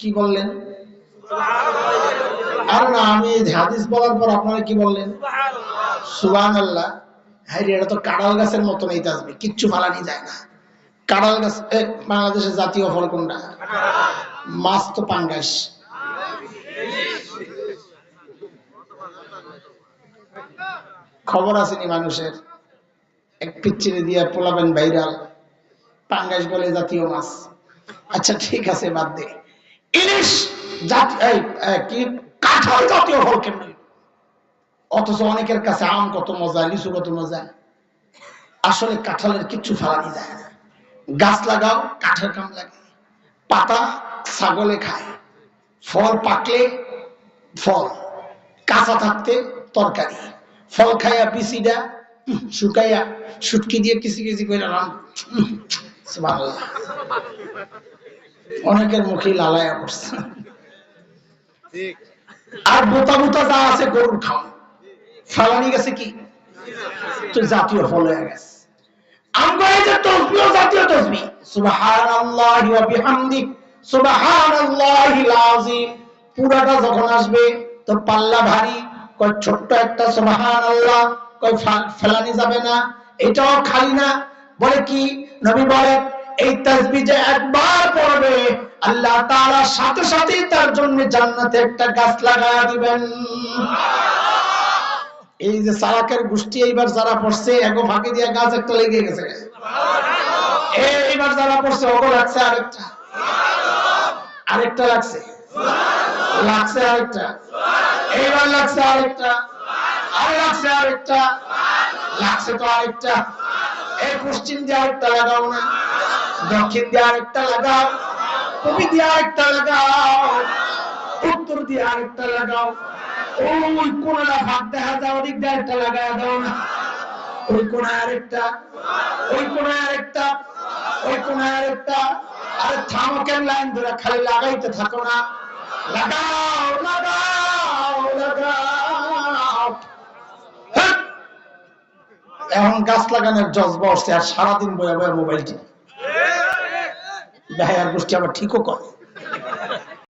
কি বললেন? আর না, আমি হাদিস বলার পর আপনারা কি বললেন? সুবান আল্লাহ হ্যাঁ এটা তো কাঁড়াল গাছের মতন এই তাজবি, কিচ্ছু ফালানি যায় না। কাঁড়াল গাছ বাংলাদেশের জাতীয় ফল কোনটা? মাছ তো পাঙ্গাস। খবর আসেনি মানুষের। এক পিচ্ছিরে দিয়ে পোলাবেন ভাইরাল। পাঙ্গাস বলে জাতীয় মাছ। আচ্ছা ঠিক আছে, বাদ দে। ইলিশ কাঁঠাল জাতীয় ফল কেমন? অথচ অনেকের কাছে আম কত মজা লিচু কত মজা। আসলে কাঁঠালের কিচ্ছু ফালানি যায় না। গাছ লাগাও কাঠের কাম লাগে। পাতা ছাগলে খায়। ফল পাকলে ফল। কাঁচা থাকতে তরকারি। ফল খাইয়া উম, শুকাইয়া শুটকি দিয়ে কিসি কিসি করে। অনেকের মুখে লালায়া পড়ছে। আর বোতা বোতা যা আছে গরুর খাওয়া। ফালানি গেছে কি? তো জাতীয় ফল হয়ে গেছে। আমগো এই যে তসবিহ জাতীয় তসবিহ। সুবহানাল্লাহি ওয়া বিহামদি সুবহানাল্লাহিল আযীম। পুরাটা যখন আসবে তো পাল্লা ভারী কয় ছোট্ট একটা সুবহানাল্লাহ কয় ফা- ফেলানি যাবে না এটাও খালি না। বলে কি? নবী বলে এই তাসবিহ যে একবার পড়বে, আল্লাহ তাআলা সাথে সাথে তার জন্য জান্নাতে একটা গাছ লাগায়া দিবেন। এই যে সারাকের গোষ্ঠী এইবার যারা পড়ছে, এগো ফাঁকি দিয়ে গাছ একটা লেগে গেছে। এইবার যারা পড়ছে, ওগো লাগছে আরেকটা। আরেকটা লাগছে। লাগছে আরেকটা। এইবার লাগছে আরেকটা। আর লাগছে আরেকটা। লাগছে তো আরেকটা। এই পশ্চিম দিয়ে আরেকটা লাগাও না। দক্ষিণ দিয়ে আরেকটা লাগাও তুমি দিয়ে আরেকটা লাগাও, উত্তর দিয়ে আরেকটা লাগাও। ওই কোনটা ভাগ দেখা যাও ওদিক দিয়ে একটা লাগায় দাও না। ওই কোনায় আরেকটা, ওই কোনায় আরেকটা, ওই কোনায় আরেকটা। আরে থামো কেন লাইন ধরে, খালি লাগাইতে থাকো না। লাগাও লাগাও লাগাও। হ্যাঁ। এখন গাছ লাগানোর জজবা উঠছে আর সারাদিন বয়ে বয়ে মোবাইল ভাই আর গোষ্ঠী আবার ঠিকও করে